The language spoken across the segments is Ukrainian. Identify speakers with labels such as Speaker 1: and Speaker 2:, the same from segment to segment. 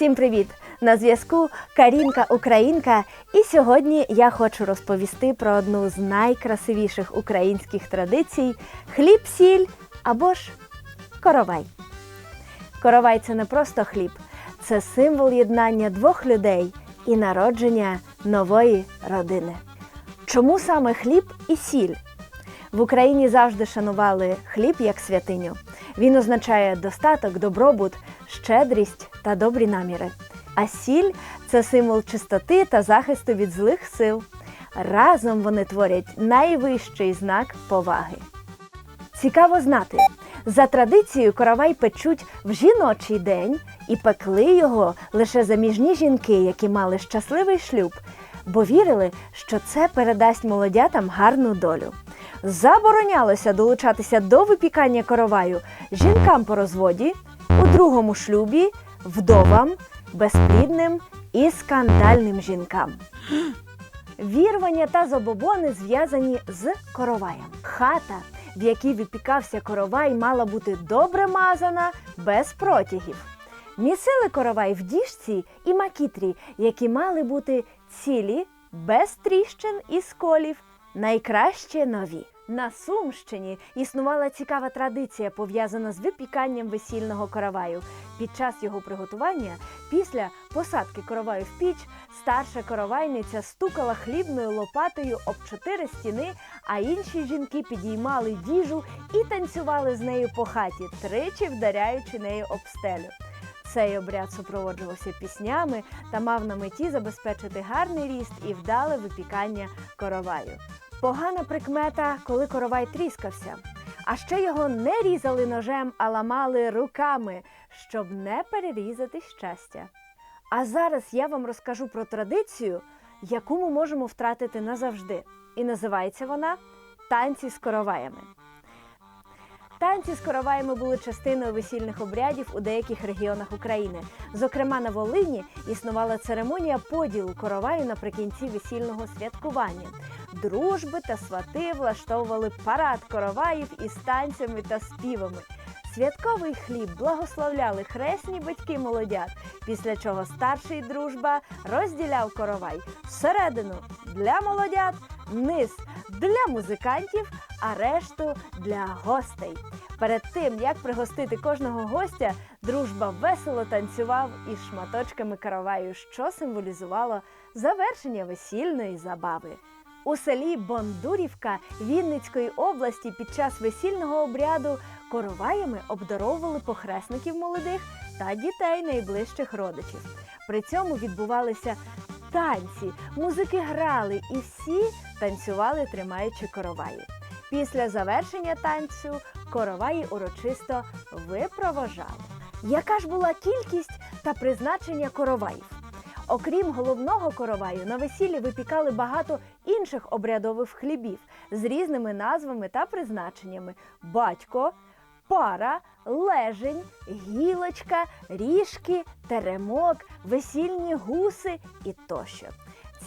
Speaker 1: Всім привіт! На зв'язку Карінка Українка. І сьогодні я хочу розповісти про одну з найкрасивіших українських традицій хліб, сіль або ж коровай. Коровай це не просто хліб, це символ єднання двох людей і народження нової родини. Чому саме хліб і сіль? В Україні завжди шанували хліб як святиню. Він означає достаток, добробут, щедрість та добрі наміри. А сіль це символ чистоти та захисту від злих сил. Разом вони творять найвищий знак поваги. Цікаво знати, за традицією коровай печуть в жіночий день і пекли його лише заміжні жінки, які мали щасливий шлюб, бо вірили, що це передасть молодятам гарну долю. Заборонялося долучатися до випікання короваю жінкам по розводі, у другому шлюбі, вдовам, безплідним і скандальним жінкам. Вірвання та забобони зв'язані з короваєм. Хата, в якій випікався коровай, мала бути добре мазана, без протягів. Місили коровай в діжці і макітрі, які мали бути цілі, без тріщин і сколів, найкраще нові. На Сумщині існувала цікава традиція, пов'язана з випіканням весільного короваю. Під час його приготування, після посадки короваю в піч, старша коровайниця стукала хлібною лопатою об чотири стіни, а інші жінки підіймали діжу і танцювали з нею по хаті, тричі вдаряючи нею об стелю. Цей обряд супроводжувався піснями та мав на меті забезпечити гарний ріст і вдале випікання короваю. Погана прикмета, коли коровай тріскався. А ще його не різали ножем, а ламали руками, щоб не перерізати щастя. А зараз я вам розкажу про традицію, яку ми можемо втратити назавжди. І називається вона танці з короваями. Танці з короваями були частиною весільних обрядів у деяких регіонах України. Зокрема, на Волині існувала церемонія поділу короваю наприкінці весільного святкування. Дружби та свати влаштовували парад короваїв із танцями та співами. Святковий хліб благословляли хресні батьки молодят, після чого старший дружба розділяв коровай всередину для молодят, низ для музикантів, а решту для гостей. Перед тим як пригостити кожного гостя, дружба весело танцював із шматочками караваю, що символізувало завершення весільної забави. У селі Бондурівка Вінницької області під час весільного обряду короваями обдаровували похресників молодих та дітей найближчих родичів. При цьому відбувалися танці, музики грали і всі танцювали, тримаючи короваї. Після завершення танцю короваї урочисто випровожали. Яка ж була кількість та призначення короваїв? Окрім головного короваю, на весіллі випікали багато інших обрядових хлібів з різними назвами та призначеннями: батько, пара, лежень, гілочка, ріжки, теремок, весільні гуси і тощо.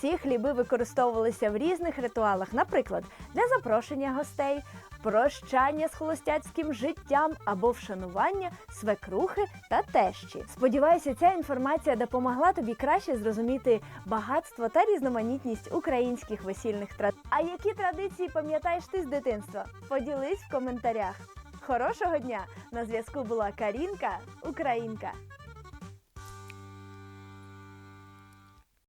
Speaker 1: Ці хліби використовувалися в різних ритуалах, наприклад, для запрошення гостей, прощання з холостяцьким життям або вшанування свекрухи та тещі. Сподіваюся, ця інформація допомогла тобі краще зрозуміти багатство та різноманітність українських весільних традицій. А які традиції пам'ятаєш ти з дитинства? Поділись в коментарях. Хорошого дня! На зв'язку була Карінка Українка.